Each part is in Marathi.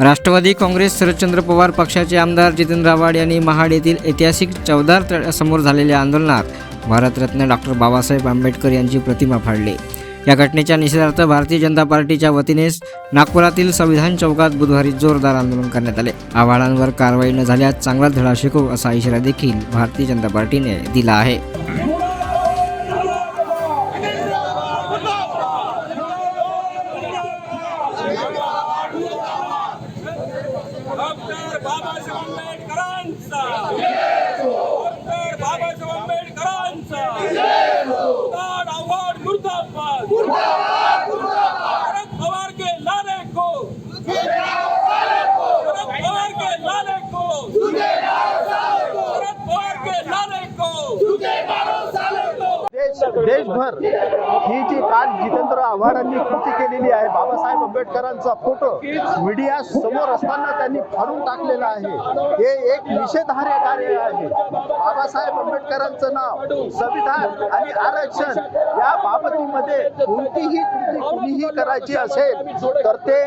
राष्ट्रवादी काँग्रेस शरदचंद्र पवार पक्षाचे आमदार जितेंद्र आव्हाड यांनी महाड येथील ऐतिहासिक चौदार तळ्यासमोर झालेल्या आंदोलनात भारतरत्न डॉक्टर बाबासाहेब आंबेडकर यांची प्रतिमा फाडली. या घटनेच्या निषेधार्थ भारतीय जनता पार्टीच्या वतीने नागपुरातील संविधान चौकात बुधवारी जोरदार आंदोलन करण्यात आले. आव्हाडांवर कारवाई न झाल्यास चांगला धडा शिकवू असा इशारा देखील भारतीय जनता पार्टीने दिला आहे. देशभर ही जी काल जितेंद्र आव्हाडांनी कृती केलेली आहे. बाबासाहेब आंबेडकरांचा फोटो मीडिया समोर असताना त्यांनी फाडून टाकलेला आहे. हे एक निषेधार्ह कार्य आहे. बाबासाहेब आंबेडकरांचं नाव संविधान आणि आरक्षण या बाबतीमध्ये कोणतीही कृती कुणीही करायची असेल तर ते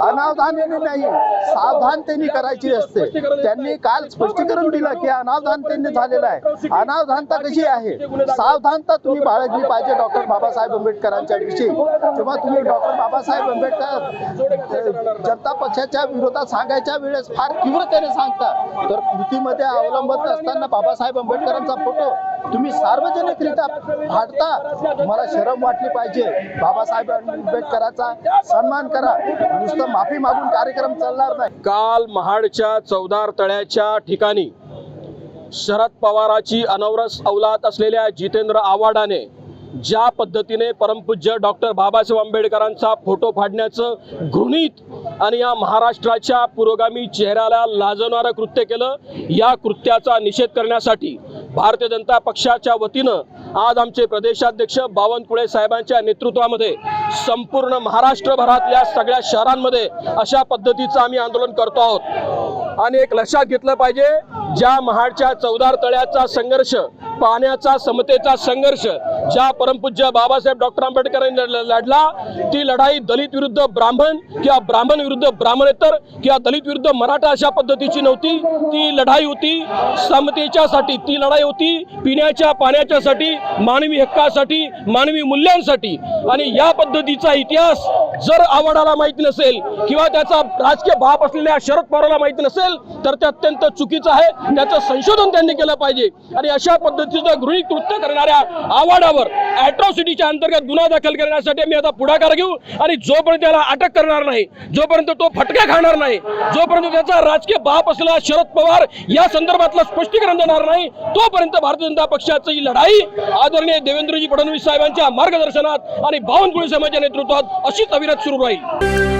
अनावधानाने नाही सावधानतेने करायची असते. त्यांनी काल स्पष्टीकरण दिलं की अनावधानतेने झालेलं आहे. अनावधानता कशी आहे? सावधानता तुम्ही बाळगली पाहिजे डॉक्टर बाबासाहेब आंबेडकर. आंबेडकरांच्या विषयी. जेव्हा तुम्ही डॉक्टर बाबासाहेब आंबेडकर जनता पक्षाच्या विरोधात सांगायच्या वेळेस फार तीव्रतेने सांगता तर कृतीमध्ये अवलंबत असताना बाबासाहेब आंबेडकरांचा फोटो तुम्ही सार्वजनिकरित्या फाडता. तुम्हाला शरम वाटली पाहिजे. बाबासाहेब आंबेडकरांचा सन्मान करा. नुसतं माफी मागून कार्यक्रम चालणार नाही. काल महाडच्या चौदार तळ्याच्या ठिकाणी शरद पवाराची अनवरस अवलाद असलेल्या जितेंद्र आव्हाडाने ज्या पद्धतीने परमपूज्य डॉक्टर बाबासाहेब आंबेडकरांचा फोटो फाडण्याचं घृणित आणि या महाराष्ट्राच्या पुरोगामी चेहऱ्याला लाजवणारं कृत्य केलं या कृत्याचा निषेध करण्यासाठी भारतीय जनता पक्षाच्या वतीनं आज आमचे प्रदेशाध्यक्ष बावनकुळे साहेबांच्या नेतृत्वामध्ये संपूर्ण महाराष्ट्रभरातल्या सगळ्या शहरांमध्ये अशा पद्धतीचं आम्ही आंदोलन करतो आहोत. आणि एक लक्षात घेतलं पाहिजे ज्या महाडच्या चौदार तळ्याचा संघर्ष पाण्याचा समतेचा संघर्ष ज्या परमपूज्य बाबासाहेब डॉक्टर आंबेडकरांनी लढला ती लढाई दलित विरुद्ध ब्राह्मण किंवा ब्राह्मण विरुद्ध ब्राह्मणेतर किंवा दलित विरुद्ध मराठा अशा पद्धतीची नव्हती. ती लढाई होती समतेच्यासाठी ती लढाई होती पिण्याच्या पाण्याच्यासाठी मानवी हक्कासाठी मानवी मूल्यांसाठी. आणि या पद्धतीचा इतिहास जर आवडाला माहीत नसेल किंवा त्याचा राजकीय बाप असलेल्या शरद पवारला माहिती नसेल तर ते अत्यंत चुकीचं आहे. त्याचं संशोधन त्यांनी केलं पाहिजे. आणि अशा पद्धती सुद्धा गृहित कृत्य करणाऱ्या आवाडावर अॅट्रॉसिटीच्या अंतर्गत गुन्हा दाखल करण्यासाठी मी आता पुढाकार घेऊ आणि जोपर्यंत त्याला अटक करणार नाही जोपर्यंत तो फटका खाणार नाही जोपर्यंत त्याचा राजकीय बाप असलेला शरद पवार या संदर्भातलं स्पष्टीकरण देणार नाही तोपर्यंत भारतीय जनता पक्षाची ही लढाई आदरणीय देवेंद्रजी फडणवीस साहेबांच्या मार्गदर्शनात आणि बावनकुळे समाजाच्या नेतृत्वात अशीच अविरत सुरू राहील.